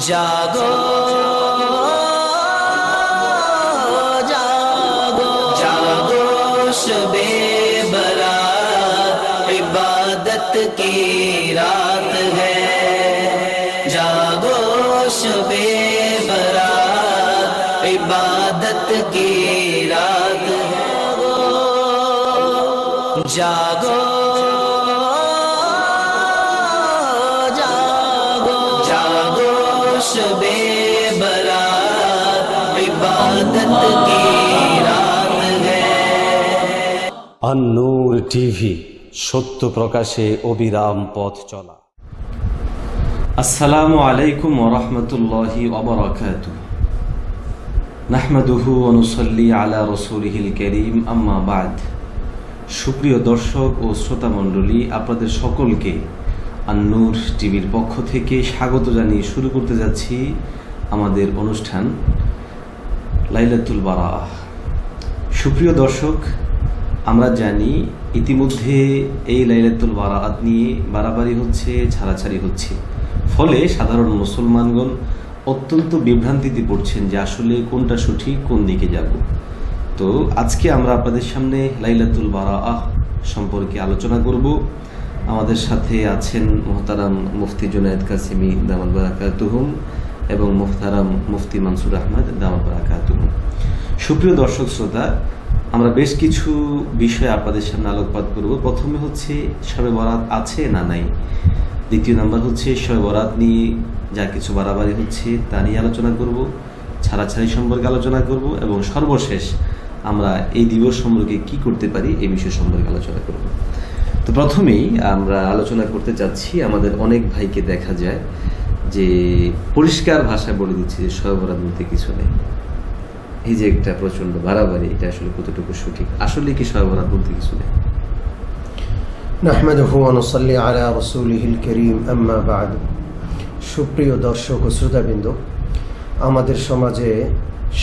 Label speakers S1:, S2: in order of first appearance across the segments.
S1: জাগো জাগো জাগো শবে বরা ইবাদত কি شب برات عبادت کی رات ہے النور
S2: ٹی وی সত্য প্রকাশে অবিরাম পথ চলা। আসসালামু আলাইকুম ওরহমতুল্লাহি অবরাকাত নাহমাদুহু অনুসল্লি আলা রসুলহিল করিম আম্মাবাদ সুপ্রিয় দর্শক ও শ্রোতামণ্ডলী আপনাদের সকলকে আন্নুর টিভির পক্ষ থেকে স্বাগত জানিয়ে শুরু করতে যাচ্ছি আমাদের অনুষ্ঠান লাইলাতুল বারা সুপ্রিয় দর্শক, আমরা জানি ইতিমধ্যে এই লাইলাতুল বারাত নিয়ে বাড়াবাড়ি হচ্ছে, ছাড়াছাড়ি হচ্ছে। ফলে সাধারণ মুসলমানগণ অত্যন্ত বিভ্রান্তিতে পড়ছেন যে আসলে কোনটা সঠিক, কোন দিকে যাব। তো আজকে আমরা আপনাদের সামনে লাইলাতুল বারাআহ সম্পর্কে আলোচনা করব। আমাদের সাথে আছেন মোহতারাম মুফতি জুনায়দ কাসিমি, দামাল বারাকাতুহুম, এবং মোহতারাম মুফতি মানসুর আহমদ, দামাল বারাকাতুহুম। সুপ্রিয় দর্শক শ্রোতা, আমরা বেশ কিছু বিষয়ে আপনাদের সামনে আলোকপাত করব। প্রথমে হচ্ছে শবে বরাত আছে না নাই? দ্বিতীয় নাম্বার হচ্ছে, সবে বরাত নিয়ে যা কিছু বাড়াবাড়ি হচ্ছে তা নিয়ে আলোচনা করব, ছাড়াছাড়ি সম্পর্কে আলোচনা করব, এবং সর্বশেষ আমরা এই দিবস সম্পর্কে কি করতে পারি এই বিষয় সম্পর্কে আলোচনা করব। তো প্রথমেই আমরা আলোচনা করতে চাচ্ছি, আমাদের অনেক ভাইকে দেখা যায় যে পরিষ্কার ভাষায় বলে দিচ্ছে যে শবে বলতে কিছু নেই। এই যে একটা প্রচণ্ড বাড়াবাড়ি, এটা আসলে কতটুকু সঠিক? আসলে কি সর্বরাত বলতে কিছু নেই?
S3: নাহমেদহু অনুসল্লি আলা রসুলিহিল করিম, আম্মা বাদ। সুপ্রিয় দর্শক ও শ্রোতাবৃন্দ, আমাদের সমাজে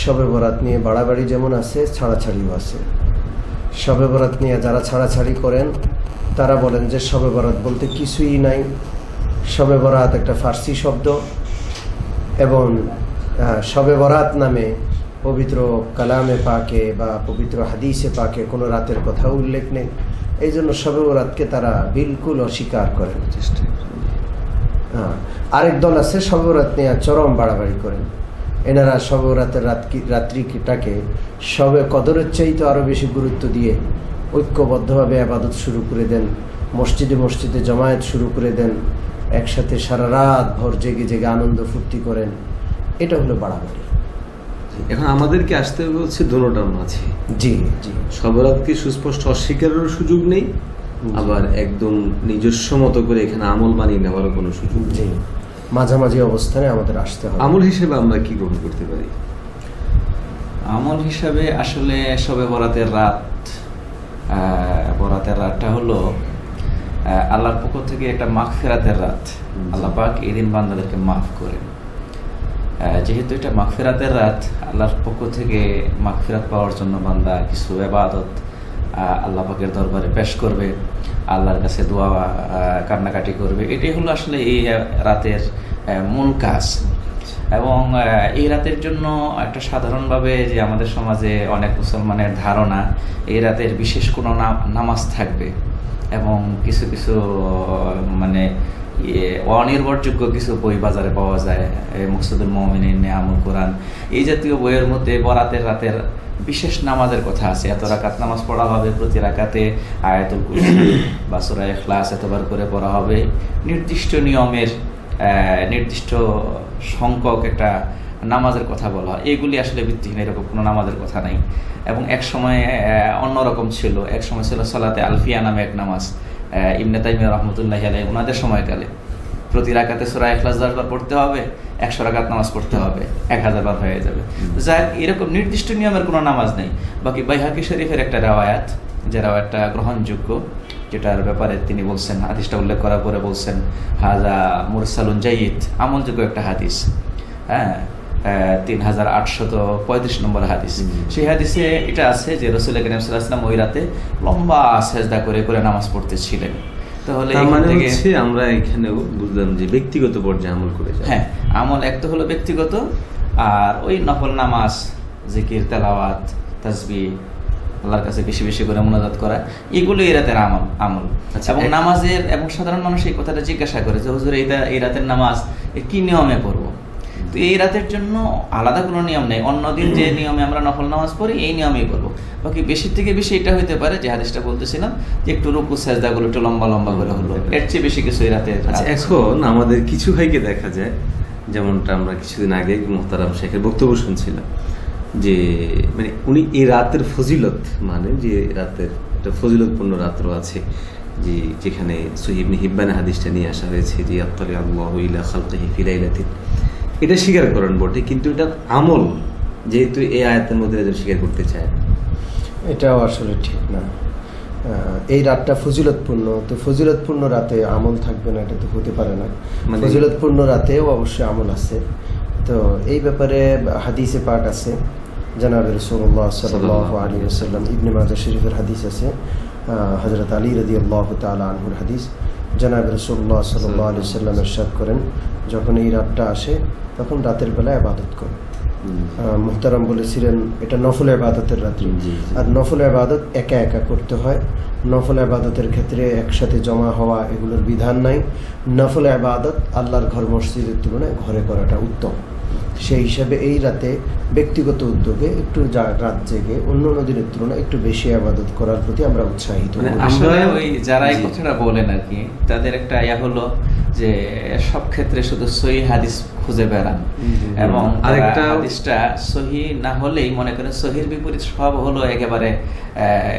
S3: শবে বরাত নিয়ে বাড়াবাড়ি যেমন আছে, ছাড়াছাড়িও আছে। শবে বরাত নিয়ে যারা ছাড়াছাড়ি করেন তারা বলেন যে শবে বরাত বলতে কিছুই নাই। শবে বরাত একটা ফার্সি শব্দ এবং শবে বরাত নামে পবিত্র কালামে পাকে বা পবিত্র হাদিসে পাকে কোনো রাতের কথা উল্লেখ নেই। এই জন্য শবে বরাতকে তারা বিলকুল অস্বীকার করেন হ্যাঁ আরেক দল আছে শবরাত নিয়ে চরম বাড়াবাড়ি করেন। এনারা শবরাতের রাত রাত্রিটাকে শবে কদরের চাইতে আরও বেশি গুরুত্ব দিয়ে ঐক্যবদ্ধভাবে আবাদত শুরু করে দেন মসজিদে মসজিদে জমায়েত শুরু করে দেন একসাথে সারা রাত ভর জেগে জেগে আনন্দ ফুর্তি করেন। এটা হলো বাড়াবাড়ি।
S2: এখন আমাদেরকে আসতে হবে হচ্ছে দোনোটার মাঝে।
S3: জি জি।
S2: সবরাতকে সুস্পষ্ট অস্বীকারেরও সুযোগ নেই আবার একদম নিজস্ব মতো করে এখানে আমল মানিয়ে নেওয়ারও কোনো সুযোগ
S3: জি
S2: নেই
S3: মাঝামাঝি অবস্থানে আমাদের আসতে হবে।
S2: আমল হিসেবে আমরা কি গ্রহণ করতে পারি?
S4: আমল হিসাবে আসলে সবে বরাতের রাত বরাতের রাতটা হলো আল্লাহর পক্ষ থেকে একটা মাখ ফেরাতের রাত আল্লাহ পাক এই দিন বান্দাদেরকে মাফ করেন। যেহেতু এটা মাখ ফেরাতের রাত আল্লাহর পক্ষ থেকে মাখ ফেরাত পাওয়ার জন্য বান্দা কিছু এবাদত আল্লাহ পাকের দরবারে পেশ করবে আল্লাহর কাছে দোয়া কান্নাকাটি করবে। এটাই হলো আসলে এই রাতের মূল কাজ। এবং এই রাতের জন্য একটা সাধারণভাবে যে আমাদের সমাজে অনেক মুসলমানের ধারণা এই রাতের বিশেষ কোনো নামাজ থাকবে। এবং কিছু কিছু মানে ইয়ে, অনির্ভরযোগ্য কিছু বই বাজারে পাওয়া যায় এই মুকসুদুল মমিনী নিয়ামুল কোরআন। এই জাতীয় বইয়ের মধ্যে বরাতের রাতের বিশেষ নামাজের কথা আছে। এত রাকাত নামাজ পড়া হবে প্রতি রাকাতে আয়াতুল কুরসি বা সূরা ইখলাস এতবার করে পড়া হবে। নির্দিষ্ট নিয়মের নির্দিষ্ট সংখ্যক একটা নামাজের কথা বলা হয়। এগুলি আসলে ভিত্তিহীন এরকম কোনো নামাজের কথা নাই। এবং এক সময় অন্যরকম ছিল। এক সময় ছিল সালাতে আলফিয়া নামে এক নামাজ। ইমনে তাইমিয়া রহমতুল্লাহ আলাই ওনাদের সময়কালে। প্রতি রাকাতে সুরা এখলাস দশ বার পড়তে হবে একশো রাকাত নামাজ পড়তে হবে এক হাজার বার হয়ে যাবে। যাক এরকম নির্দিষ্ট নিয়মের কোনো নামাজ নেই। বাকি বাইহাকি শরীফের একটা রেওয়ায়াত যে রেওয়ায়াতটা গ্রহণযোগ্য। যেটার ব্যাপারে তিনি বলছেন হাদিসটা উল্লেখ করার পরে বলছেন হাজা মুরসালুন জাইদ আমলযোগ্য একটা হাদিস। হ্যাঁ তিন হাজার আটশত পঁয়ত্রিশ নম্বর হাদিস। সেই হাদিসে এটা আছে যে রসুল করিম সাল্লাহাম ওই রাতে লম্বা সেজদা করে করে নামাজ পড়তেছিলেন। তাহলে
S2: মানে আমরা এখানেও বুঝলাম যে ব্যক্তিগত পর্যায়ে আমল করে
S4: হ্যাঁ আমল এক তো হলো ব্যক্তিগত আর ওই নফল নামাজ জিকির তেলাওয়াত তাসবি আল্লাহর কাছে বেশি বেশি করে মোনাজাত করা এগুলো এই রাতের আমল আমল।
S2: আচ্ছা,
S4: এবং নামাজের এবং সাধারণ মানুষ এই কথাটা জিজ্ঞাসা করে যে হুজুর এইটা এই রাতের নামাজ কি নিয়মে পড়ব? তো এই রাতের জন্য আলাদা কোনো নিয়ম নেই। অন্যদিন যে নিয়মে আমরা নফল নামাজ পড়ি এই নিয়মেই করব বাকি বেশি থেকে বেশি এটা হইতে পারে যে হাদিসটা বলতেছিলাম যে একটু রুকু সাজদাগুলো একটু লম্বা লম্বা করে হলো। এর চেয়ে বেশি কিছু এই রাতে
S2: আচ্ছা এখন আমাদের কিছু ভাইকে দেখা যায় যেমনটা আমরা কিছুদিন আগে মোহতারাম শেখের বক্তব্য শুনছিলাম। যে মানে উনি এই রাতের ফজিলত মানে যে রাতের একটা ফজিলতপূর্ণ রাত্র আছে যে যেখানে সহিবনি হিব্বানে হাদিসটা নিয়ে আসা হয়েছে যে আত্তালি আল্লাহ ইলা খালকাহি ফি লাইলাতিন। এটা স্বীকার করেন বটে কিন্তু এটা আমল যেহেতু এই আয়াতের মধ্যে একজন স্বীকার করতে চায়
S3: এটাও আসলে ঠিক না। এই রাতটা ফজিলতপূর্ণ তো ফজিলতপূর্ণ রাতে আমল থাকবে না এটা তো হতে পারে না।
S2: মানে-
S3: ফজিলতপূর্ণ রাতেও অবশ্যই আমল আছে। তো এই ব্যাপারে হাদিসে পাক আছে। জানাবে রসুল্লাহ সাল্লাহ আলী আসাল্লাম ইবনে মাজা শরীফের হাদিস আছে। হজরত আলী রদি আল্লাহ তালা আনহুর হাদিস। জানাবে রসুল্লাহ সাল্লাহ আলি সাল্লাম এরশাদ করেন যখন এই রাতটা আসে তখন রাতের বেলা আবাদত করে মুহতারাম বলেছিলেন এটা নফল আবাদতের রাত্রি। আর নফল আবাদত একা একা করতে হয়। নফল আবাদতের ক্ষেত্রে একসাথে জমা হওয়া এগুলোর বিধান নাই। নফল আবাদত আল্লাহর ঘর মসজিদের তুলনায় ঘরে করাটা উত্তম। সেই হিসাবে এই রাতে ব্যক্তিগত উদ্যোগে একটু রাত জেগে অন্য নদীর তুলনায় একটু বেশি আবাদত করার প্রতি আমরা উৎসাহিত
S2: মানে
S4: আসলে
S2: আমরা-
S4: ওই যারা এই। কথাটা বলেন আর কি তাদের একটা ইয়া হলো যে সব ক্ষেত্রে শুধু সহি হাদিস খুঁজে বেড়ান। এবং
S2: আরেকটা-
S4: হাদিসটা সহি না হলেই মনে করেন সহির বিপরীত সব হলো একেবারে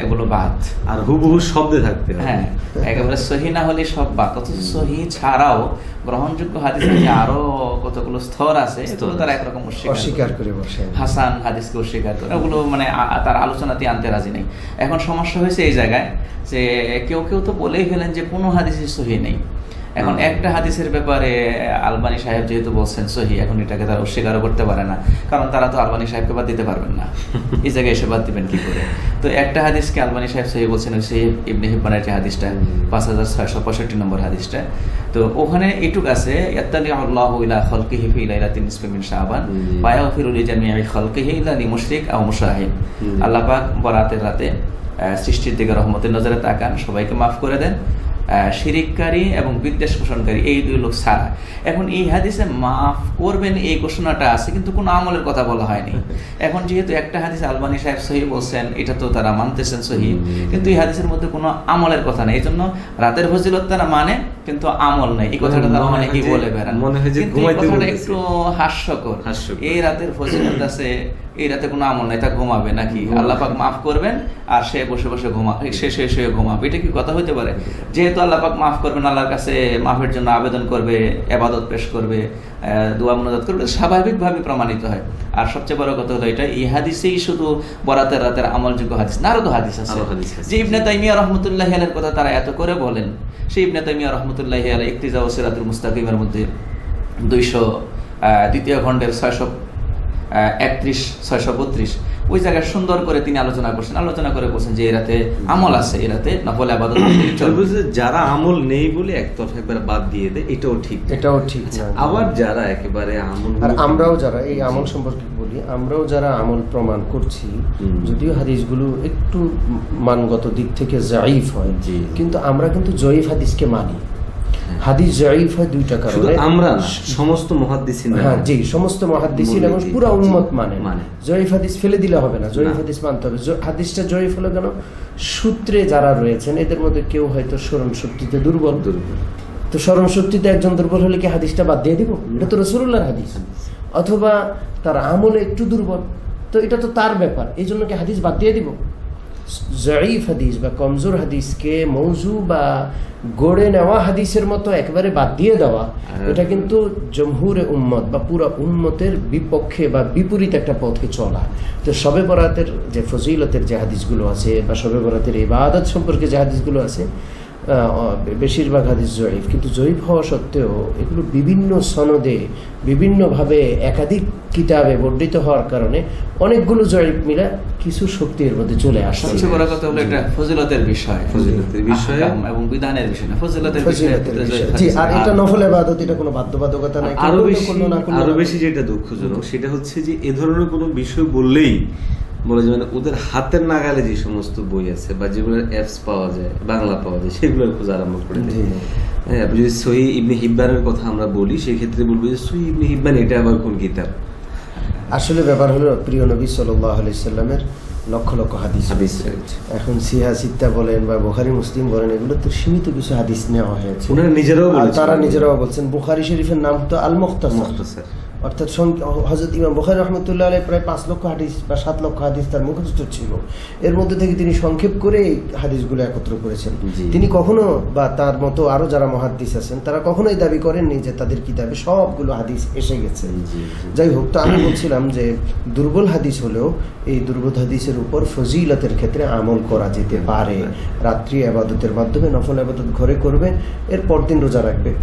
S4: এগুলো বাদ।
S2: আর হুবহু শব্দে থাকতে
S4: হ্যাঁ একেবারে সহি না হলে সব বাদ। অথচ সহি ছাড়াও গ্রহণযোগ্য হাদিসের যে আরও কতগুলো স্তর আছে এগুলো তারা একরকম অস্বীকার করে।
S3: বসে।
S4: হাসান হাদিসকে অস্বীকার করে। ওগুলো মানে তার আলোচনাতে আনতে রাজি নেই। এখন সমস্যা হয়েছে এই জায়গায় যে কেউ কেউ তো বলেই ফেলেন যে কোনো হাদিসই সহি নেই। এখন একটা হাদিসের ব্যাপারে আলবানি সাহেব যেহেতু বলছেন সহি এখন এটাকে তারা অস্বীকারও করতে পারে না। কারণ তারা তো আলবানি সাহেবকে বাদ দিতে পারবেন না। এই জায়গায় এসে বাদ দিবেন কি করে? তো একটা হাদিসকে আলবানি সাহেব সহি বলছেন সেই ইবনে হিব্বানের যে হাদিসটা পাঁচ হাজার ছয়শো পঁয়ষট্টি নম্বর হাদিসটা। তো ওখানে এটুক আছে ইয়াত্তালি আল্লাহু ইলা খালকিহি ফি লাইলাতিন নিসফি মিন শাবান। ওয়া ইয়াগফিরু লিজামিই খালকিহি ইল্লা লিমুশরিক আও মুশাহিদ।
S2: হুম।
S4: আল্লাহ পাক বরাতের রাতে সৃষ্টির দিকে রহমতের নজরে তাকান সবাইকে মাফ করে দেন। শিরিককারী এবং বিদ্বেষ পোষণকারী এই দুই লোক ছাড়া। এখন এই হাদিসে মাফ করবেন এই ঘোষণাটা আছে কিন্তু কোনো আমলের কথা বলা হয়নি। এখন যেহেতু একটা হাদিস আলবানী সাহেব সহি বলছেন এটা তো তারা মানতেছেন সহি কিন্তু এই হাদিসের মধ্যে কোনো আমলের কথা নেই। এই জন্য রাতের ফজিলত তারা মানে কিন্তু আমল নেই। এই কথাটা তারা
S2: মনে
S4: কি বলে বেড়ান
S2: মনে হয় যে।
S4: একটু হাস্যকর।
S2: হাস্যকর।
S4: এই রাতের ফজিলত আছে এই রাতে কোনো আমল নাই তা ঘুমাবে নাকি
S2: ঘুমাবে।
S4: আল্লাহ পাক মাফ করবেন আর সে বসে বসে ঘুমা সে শুয়ে শুয়ে ঘুমাবে এটা কি কথা হতে পারে যেহেতু আল্লাহ পাক মাফ করবেন আল্লাহর কাছে মাফের জন্য আবেদন করবে এবাদত পেশ করবে দোয়া মনোজাত করবে স্বাভাবিকভাবে প্রমাণিত হয় আর সবচেয়ে বড় কথা হলো এটা এই হাদিসেই শুধু বরাতের রাতের আমলযোগ্য হাদিস না আরও তো হাদিস আছে। যে ইবনে তাইমিয়া রহমতুল্লাহ আলের কথা তারা এত করে বলেন সেই ইবনে তাইমিয়া রহমতুল্লাহ আলাই ইকতিজা ও সিরাতুল মুস্তাকিমের মধ্যে দুইশো দ্বিতীয় খণ্ডের ছয়শো একত্রিশ ছয়শো বত্রিশ। ওই জায়গায় সুন্দর করে তিনি আলোচনা করছেন। আলোচনা করে বলছেন যে এরাতে আমল আছে এরাতে নফল আবাদত
S2: যারা আমল নেই বলে একতরফা একবার বাদ দিয়ে দেয় এটাও ঠিক।
S3: এটাও ঠিক
S2: আবার যারা একেবারে আমল
S3: আর আমরাও যারা এই আমল সম্পর্কে বলি আমরাও যারা আমল প্রমাণ করছি। যদিও হাদিসগুলো একটু মানগত দিক থেকে জাইফ হয়
S2: জি।
S3: কিন্তু আমরা কিন্তু জয়ীফ হাদিসকে মানি। হাদিস জাইফ হয় দুইটা কারণে।
S2: আমরা সমস্ত মহাদ্দিসিন
S3: হ্যাঁ জি সমস্ত মহাদিসিন এবং পুরো উম্মত মানে।
S2: মানে।
S3: জয়ীফ হাদিস ফেলে দিলে হবে না জয়ীফ হাদিস মানতে হবে। হাদিসটা জয়ীফ হলো কেন? সূত্রে যারা রয়েছেন এদের মধ্যে কেউ হয়তো স্মরণ শক্তিতে দুর্বল।
S2: দুর্বল।
S3: তো স্মরণ শক্তিতে একজন দুর্বল হলে কি হাদিসটা বাদ দিয়ে দিব? এটা তো রসুল্লাহর হাদিস। অথবা তার আমলে একটু দুর্বল। তো এটা তো তার ব্যাপার এই জন্য কি হাদিস বাদ দিয়ে দিব? জয়ীফ হাদিস বা কমজোর হাদিসকে মৌজু বা গড়ে নেওয়া হাদিসের মতো একেবারে বাদ দিয়ে দেওয়া এটা কিন্তু জমহুরে উম্মত বা পুরা উম্মতের বিপক্ষে বা বিপরীত একটা পথে চলা তো সবে বরাতের যে ফজিলতের যে হাদিসগুলো আছে বা সবে বরাতের ইবাদত সম্পর্কে যে হাদিসগুলো আছে বেশিরভাগ হাদিস জয়ীফ। কিন্তু জয়ীফ হওয়া সত্ত্বেও এগুলো বিভিন্ন সনদে বিভিন্নভাবে একাধিক কিতাবে বর্ণিত হওয়ার কারণে অনেকগুলো জয়ীফ মিলা কিছু শক্তির মধ্যে চলে আসে
S4: সবচেয়ে বড় কথা হলো এটা ফজিলতের বিষয়।
S2: ফজিলতের বিষয়ে।
S4: এবং বিধানের বিষয় না ফজিলতের বিষয়।
S3: জি আর এটা নফল আবাদত এটা কোনো বাধ্যবাধকতা নাই। আরও
S2: বেশি
S3: না আরও
S2: বেশি যেটা দুঃখজনক সেটা হচ্ছে যে এ ধরনের কোনো বিষয় বললেই বলে যে মানে ওদের হাতের নাগালে যে সমস্ত বই আছে বা যেগুলোর অ্যাপস পাওয়া যায় বাংলা পাওয়া যায় সেগুলোর খোঁজ আরম্ভ করে দেয়। হ্যাঁ যদি সহি ইবনে হিব্বানের কথা আমরা বলি সেই ক্ষেত্রে বলব যে সহি ইবনে হিব্বান এটা আবার কোন কিতাব?
S3: আসলে ব্যাপার হলো প্রিয় নবী সাল্লাহ সাল্লামের লক্ষ লক্ষ হাদিস
S2: হাদিস।
S3: এখন সিহা সিত্তা বলেন বা বুখারি মুসলিম বলেন এগুলো তো সীমিত কিছু হাদিস নেওয়া হয়েছে।
S2: নিজেরাও
S3: তারা নিজেরাও বলছেন বুখারি শরীফের নাম তো আল মুখতাসার। অর্থাৎ হযরত ইমাম বুখারী রহমতুল্লাহ আলাইহি প্রায় পাঁচ লক্ষ হাদিস বা সাত লক্ষ হাদিস তার মুখস্থ ছিল। এর মধ্যে থেকে তিনি সংক্ষেপ করে এই হাদিসগুলো একত্র করেছেন। তিনি কখনো বা তার মতো আরও যারা মহাদ্দিস আছেন তারা কখনোই দাবি করেননি যে তাদের কিতাবে সবগুলো হাদিস এসে গেছে। যাই হোক তো আমি বলছিলাম যে দুর্বল হাদিস হলেও এই দুর্বল হাদিসের উপর ফজিলতের ক্ষেত্রে আমল করা যেতে পারে। রাত্রি আবাদতের মাধ্যমে নফল আবাদত ঘরে করবে এর পরদিন রোজা রাখবে।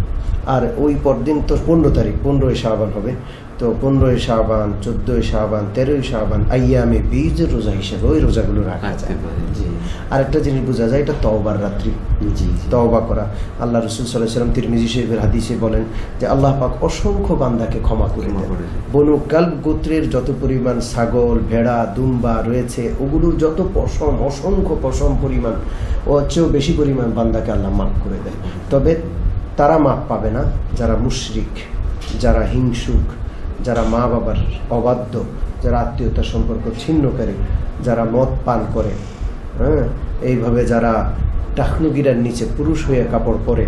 S3: আর ওই পরদিন তো পনেরো তারিখ পনেরোই শাহবান হবে। তো পনেরোই শাহবান চোদ্দোই শাহবান তেরোই শাহবান আইয়ামে বীজের রোজা হিসেবে ওই রোজাগুলো রাখা যায়। আর একটা জিনিস বোঝা যায় এটা তওবার রাত্রি। তওবা করা আল্লাহ রসুল সাল্লাহ সাল্লাম তিরমিজি শরীফের হাদিসে বলেন যে আল্লাহ পাক অসংখ্য বান্দাকে ক্ষমা করে দেন। বনু কাল্ব গোত্রের যত পরিমাণ ছাগল ভেড়া দুম্বা রয়েছে ওগুলোর যত পশম অসংখ্য পশম পরিমাণ ও চেয়েও বেশি পরিমাণ বান্দাকে আল্লাহ মাফ করে দেন তবে তারা মাপ পাবে না যারা মুশরিক যারা হিংসুক যারা মা বাবার অবাধ্য, যারা আত্মীয়তা সম্পর্ক ছিন্নকারী যারা মদ পান করে হ্যাঁ? এইভাবে যারা টাকনুগিরার নিচে পুরুষ হয়ে কাপড় পরে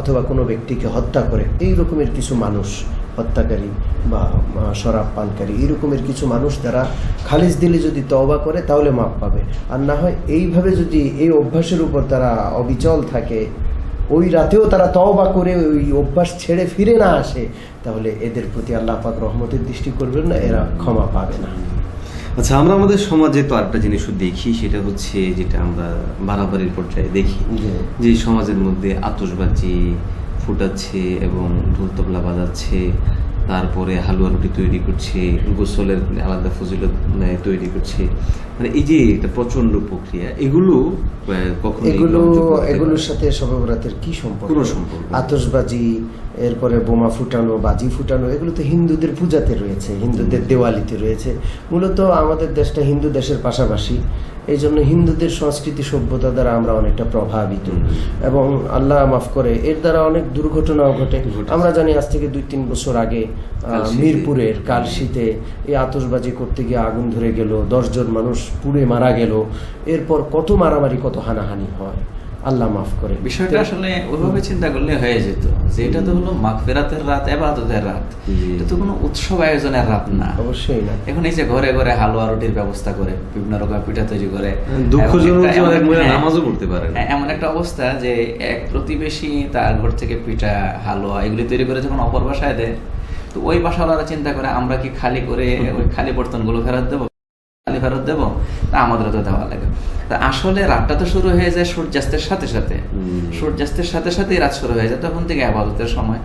S3: অথবা কোনো ব্যক্তিকে হত্যা করে, এই রকমের কিছু মানুষ হত্যাকারী বা শরাব পানকারী, এই রকমের কিছু মানুষ যারা খালিজ দিলে যদি তওবা করে তাহলে মাপ পাবে। আর না হয় এইভাবে যদি এই অভ্যাসের উপর তারা অবিচল থাকে, ওই রাতেও তারা তওবা করে ওই অভ্যাস ছেড়ে ফিরে না আসে তাহলে এদের প্রতি আল্লাহ পাক রহমতের দৃষ্টি করবেন না এরা ক্ষমা পাবে না
S2: আচ্ছা আমরা আমাদের সমাজে তো আরেকটা জিনিসও দেখি সেটা হচ্ছে যেটা আমরা বাড়াবাড়ির পর্যায়ে দেখি। যে সমাজের মধ্যে আতশবাজি ফুটাচ্ছে এবং ঢোল তবলা বাজাচ্ছে তারপরে হালুয়া রুটি তৈরি করছে গোসলের আলাদা ফজিলত তৈরি করছে মানে এই যে একটা প্রচণ্ড প্রক্রিয়া এগুলো আহ, কখনোই
S3: এগুলো। এগুলোর সাথে শবে কি সম্পর্ক?
S2: কোনো সম্পর্ক নেই।
S3: আতশবাজি এরপরে বোমা ফুটানো বাজি ফুটানো এগুলো তো হিন্দুদের পূজাতে রয়েছে হিন্দুদের দেওয়ালিতে রয়েছে। মূলত আমাদের দেশটা হিন্দু দেশের পাশাপাশি। এই জন্য হিন্দুদের সংস্কৃতি সভ্যতা দ্বারা আমরা অনেকটা প্রভাবিত। এবং আল্লাহ মাফ করে এর দ্বারা অনেক দুর্ঘটনাও ঘটে। আমরা জানি আজ থেকে দুই তিন বছর আগে মিরপুরের কালশীতে এই আতসবাজি করতে গিয়ে আগুন ধরে গেল দশজন মানুষ পুড়ে মারা গেল। এরপর কত মারামারি কত হানাহানি হয়। আল্লাহ মাফ করে।
S4: বিষয়টা আসলে ওইভাবে চিন্তা করলে হয়ে যেত। যে এটা তো হলো মাগফিরাতের রাত এবাদতের রাত। এটা তো কোনো উৎসব আয়োজনের রাত না।
S3: অবশ্যই না।
S4: এখন এই যে ঘরে ঘরে হালুয়া রুটির ব্যবস্থা করে বিভিন্ন রকম পিঠা তৈরি করে
S2: দুঃখজনক
S4: এবং
S2: যে
S4: একটা-
S2: অনেক মহিলা
S4: হ্যাঁ,
S2: নামাজও পড়তে পারে
S4: হ্যাঁ, এমন একটা অবস্থা যে এক প্রতিবেশী তার ঘর থেকে পিঠা হালুয়া এগুলি তৈরি করে যখন অপর বাসায় দেয় তো ওই বাসাওয়ালারা চিন্তা করে আমরা কি খালি করে ওই খালি বর্তনগুলো ফেরত দেবো? ফেরত দেবো? তা আমাদেরও তো দেওয়া লাগে। তা আসলে রাতটা তো শুরু হয়ে যায় সূর্যাস্তের সাথে সাথে। সূর্যাস্তের সাথে সাথেই রাত শুরু হয়ে যায় তখন থেকে আবাদতের সময়।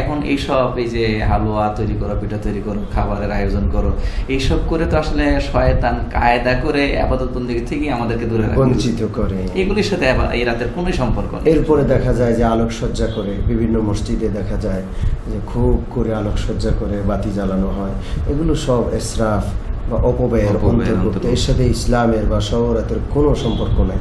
S4: এখন এইসব এই যে হালুয়া তৈরি করো পিঠা তৈরি করো খাবারের আয়োজন করো এইসব করে তো আসলে শয়তান কায়দা করে আবাদত বন্দী থেকে আমাদেরকে দূরে
S3: বঞ্চিত করে।
S4: এগুলির সাথে এই রাতের কোনো সম্পর্ক
S3: এরপরে দেখা যায় যে আলোকসজ্জা করে বিভিন্ন মসজিদে দেখা যায় যে খুব করে আলোকসজ্জা করে বাতি জ্বালানো হয়। এগুলো সব এসরাফ বা অপব্যয়ের অন্তর্ভুক্ত। এর সাথে ইসলামের বা শহরাতের কোনো সম্পর্ক নাই।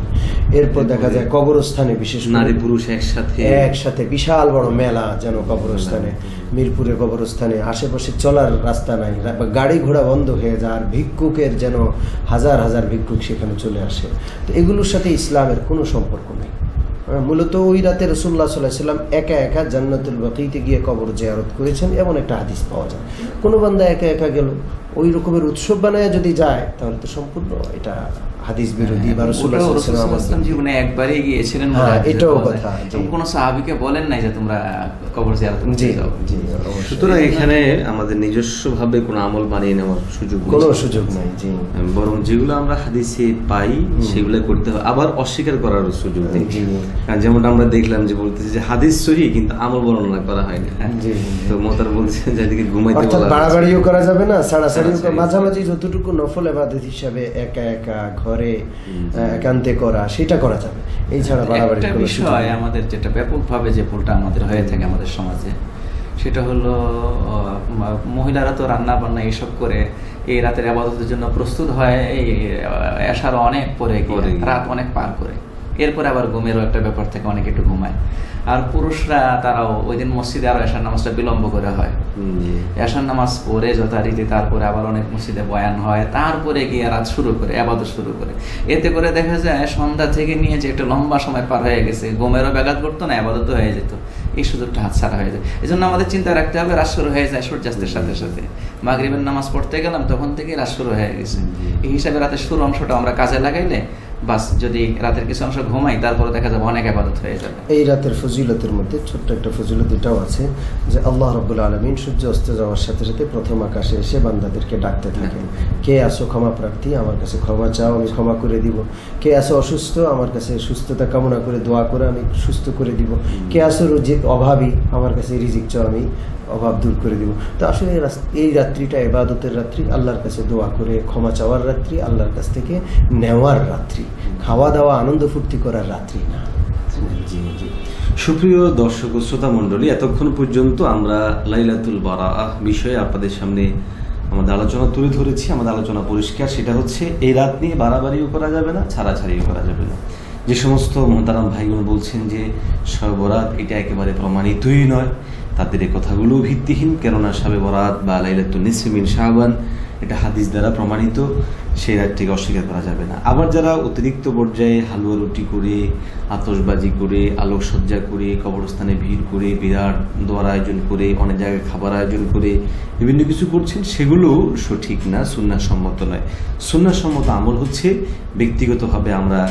S3: এরপর দেখা যায় কবরস্থানে বিশেষ
S2: নারী পুরুষ একসাথে
S3: একসাথে বিশাল বড় মেলা যেন কবরস্থানে। মিরপুরে কবরস্থানে আশেপাশে চলার রাস্তা নাই। বা গাড়ি ঘোড়া বন্ধ হয়ে যায় আর ভিক্ষুকের যেন হাজার হাজার ভিক্ষুক সেখানে চলে আসে। তো এগুলোর সাথে ইসলামের কোনো সম্পর্ক নেই। মূলত ওই রাতে রসুল্লাহ সাল্লাহ সাল্লাম একা একা জান্নাতুল বাকিতে গিয়ে কবর জেয়ারত করেছেন, এমন একটা হাদিস পাওয়া যায়। কোনো বান্দা একা একা গেল, ওই রকমের উৎসব বানায় যদি যায়, তাহলে তো সম্পূর্ণ এটা হাদিস বিরোধী বা
S4: রাসূলুল্লাহ জীবনে একবারই গিয়েছিলেন
S3: হ্যাঁ, এটাও কথা,
S4: কোনো সাহাবীকে বলেন নাই যে তোমরা কবর জিয়ারত করতে যাও?
S2: সুতরাং এখানে আমাদের নিজস্বভাবে কোনো আমল বানিয়ে নেওয়ার সুযোগ
S3: কোনো সুযোগ নাই জি।
S2: বরং যেগুলো আমরা হাদিসে পাই সেগুলো করতে হবে। আবার অস্বীকার করার সুযোগ নেই। যেমনটা আমরা দেখলাম যে বলতেছে যে হাদিস সহি কিন্তু আমল বর্ণনা করা হয়নি
S3: জি
S2: তো মোতার বলছে যে এদিকে ঘুমাইতে
S3: অর্থাৎ বাড়াবাড়িও করা যাবে না
S2: ছাড়াছাড়ি।
S3: মাঝামাঝি যতটুকু নফল এবাদত হিসাবে একা একা ঘরে আহ, একান্তে করা সেটা করা যাবে। এই ছাড়া বাড়াবাড়ি
S4: একটা বিষয় আমাদের যেটা ব্যাপকভাবে যে ভুলটা আমাদের হয়ে থাকে আমাদের সমাজে সেটা হলো মহিলারা তো রান্না বান্না এইসব করে এই রাতের আবাদতের জন্য প্রস্তুত হয় এই অনেক পরে। রাত অনেক পার করে। এরপরে আবার ঘুমেরও একটা ব্যাপার থেকে অনেক একটু ঘুমায়। আর পুরুষরা তারাও ওই দিন মসজিদে আরও এসার নামাজটা বিলম্ব করে হয়। এসার নামাজ পড়ে যথারীতি তারপরে আবার অনেক মসজিদে বয়ান হয় তারপরে গিয়ে রাত শুরু করে আবাদত শুরু করে। এতে করে দেখা যায় সন্ধ্যা থেকে নিয়ে যে একটা লম্বা সময় পার হয়ে গেছে ঘুমেরও ব্যাঘাত করতো না আবাদত হয়ে যেত। এই সুযোগটা হাতছাড়া হয়ে যায়। এই জন্য আমাদের চিন্তা রাখতে হবে রাত শুরু হয়ে যায় সূর্যাস্তের সাথে সাথে। মাগরিবের নামাজ পড়তে গেলাম তখন থেকেই রাত শুরু হয়ে গেছে। এই হিসাবে রাতের শুরু অংশটা আমরা কাজে লাগাইলে বাস, যদি রাতের কিছু অংশ ঘুমাই, তারপরে দেখা যাবে অনেক আবাদত হয়ে যাবে।
S3: এই রাতের ফজিলতের মধ্যে ছোট্ট একটা ফজিলত এটাও আছে যে আল্লাহ রব্বুল আলমিন সূর্য অস্ত যাওয়ার সাথে সাথে প্রথম আকাশে এসে বান্দাদেরকে ডাকতে থাকেন। কে আসো ক্ষমা প্রার্থী? আমার কাছে ক্ষমা চাও, আমি ক্ষমা করে দিব। কে আসো অসুস্থ? আমার কাছে সুস্থতা কামনা করে দোয়া করে আমি সুস্থ করে দিব। কে আসো রুজি- অভাবী? আমার কাছে রিজিক চাও, আমি অভাব দূর করে দিব। তো আসলে এই রাত্রিটা এবাদতের রাত্রি, আল্লাহর কাছে দোয়া করে, ক্ষমা চাওয়ার রাত্রি, আল্লাহর কাছ থেকে নেওয়ার রাত্রি খাওয়া দাওয়া আনন্দ ফুর্তি করার রাত্রি না।
S2: জি জি। সুপ্রিয় দর্শক ও শ্রোতা মণ্ডলী, এতক্ষণ পর্যন্ত আমরা লাইলাতুল বারা বিষয়ে আপনাদের সামনে আমাদের আলোচনা তুলে ধরেছি। আমাদের আলোচনা পরিষ্কার। সেটা হচ্ছে, এই রাত নিয়ে বাড়াবাড়িও করা যাবে না, ছাড়াছাড়িও করা যাবে না। যে সমস্ত মোহতারাম ভাইগুলো বলছেন যে সর্বরাত এটা একেবারে প্রমাণিতই নয়। তাদের এই কথাগুলো ভিত্তিহীন, কেননা সাবে বরাত বা লাইলাতুল নিসমিন শাহবান এটা হাদিস দ্বারা প্রমাণিত, সেই রাতটিকে অস্বীকার করা যাবে না। আবার যারা অতিরিক্ত পর্যায়ে হালুয়া রুটি করে আতসবাজি করে, আলোকসজ্জা করে, কবরস্থানে ভিড় করে, বিরাট দোয়ার আয়োজন করে, অনেক জায়গায় খাবার আয়োজন করে, বিভিন্ন কিছু করছেন, সেগুলো সঠিক না সুন্নাসম্মত নয়। সুন্নাসম্মত আমল হচ্ছে ব্যক্তিগতভাবে আমরা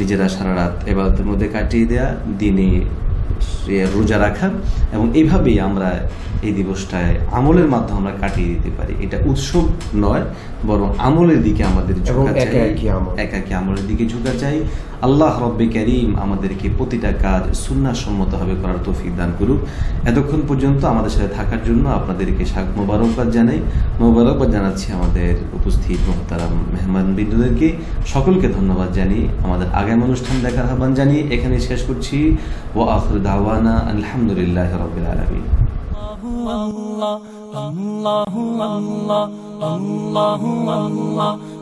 S2: নিজেরা সারা রাত এবাদতের মধ্যে কাটিয়ে দেয়া, দিনে রোজা রাখা এবং এভাবেই আমরা এই দিবসটায় আমলের মাধ্যমে আমরা কাটিয়ে দিতে পারি। এটা উৎসব নয় বরং আমলের দিকে আমাদের
S3: একাকি
S2: ঝোঁকা চাই। একাকী আমলের দিকে ঝুঁকা চাই। আল্লাহ রব্বে করিম আমাদেরকে প্রতিটা কাজ সুন্নাসম্মতভাবে করার তৌফিক দান করুক। এতক্ষণ পর্যন্ত আমাদের সাথে থাকার জন্য আপনাদেরকে শাক মোবারকবাদ জানাই। মোবারকবাদ জানাচ্ছি আমাদের উপস্থিত মোহতারাম মেহমান বিন্দুদেরকে। সকলকে ধন্যবাদ জানিয়ে আমাদের আগামী অনুষ্ঠান দেখার আহ্বান জানিয়ে এখানে শেষ করছি। ও আখর দাওয়ানা আলহামদুলিল্লাহ রবিল আলমী